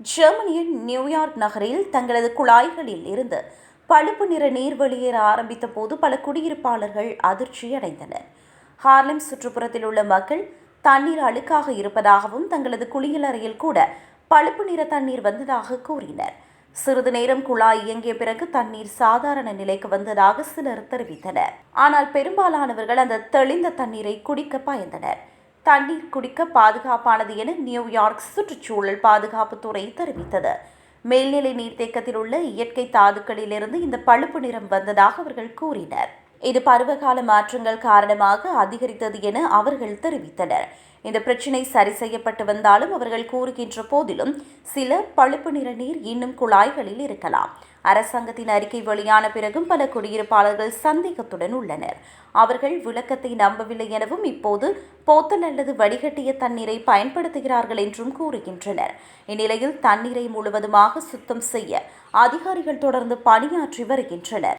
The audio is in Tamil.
ஜெர்மனியின் நியூயார்க் நகரில் தங்களது குழாய்களில் இருந்து பழுப்பு நிற நீர் வெளியேற ஆரம்பித்த போது பல குடியிருப்பாளர்கள் அதிர்ச்சி அடைந்தனர். ஹார்லிம் சுற்றுப்புறத்தில் உள்ள மக்கள் தண்ணீர் அழுக்காக இருப்பதாகவும் தங்களது குளியலறையில் கூட பழுப்பு நிற தண்ணீர் வந்ததாக கூறினர். சிறிது நேரம் குழாய் இயங்கிய பிறகு தண்ணீர் சாதாரண நிலைக்கு வந்ததாக சிலர் தெரிவித்தனர். ஆனால் பெரும்பாலானவர்கள் அந்த தெளிந்த தண்ணீரை குடிக்க பயந்தனர். தண்ணீர் குடிக்க பாதுகாப்பானது என நியூயார்க் சுற்றுச்சூழல் பாதுகாப்புத்துறை தெரிவித்தது. மேல்நிலை நீர்த்தேக்கத்தில் உள்ள இயற்கை தாதுக்களிலிருந்து இந்த பழுப்பு நிறம் வந்ததாக அவர்கள் கூறினர். இது பருவகால மாற்றங்கள் காரணமாக அதிகரித்தது என அவர்கள் தெரிவித்தனர். இந்த பிரச்சினை சரி செய்யப்பட்டு வந்தாலும் அவர்கள் கூறுகின்ற போதிலும் சில பழுப்பு நிற நீர் இன்னும் குழாய்களில் இருக்கலாம். அரசாங்கத்தின் அறிக்கை வெளியான பிறகும் பல குடியிருப்பாளர்கள் சந்தேகத்துடன் உள்ளனர். அவர்கள் விளக்கத்தை நம்பவில்லை எனவும் இப்போது போத்தல் அல்லது வடிகட்டிய தண்ணீரை பயன்படுத்துகிறார்கள் என்றும் கூறுகின்றனர். இந்நிலையில் தண்ணீரை முழுவதுமாக சுத்தம் செய்ய அதிகாரிகள் தொடர்ந்து பணியாற்றி வருகின்றனர்.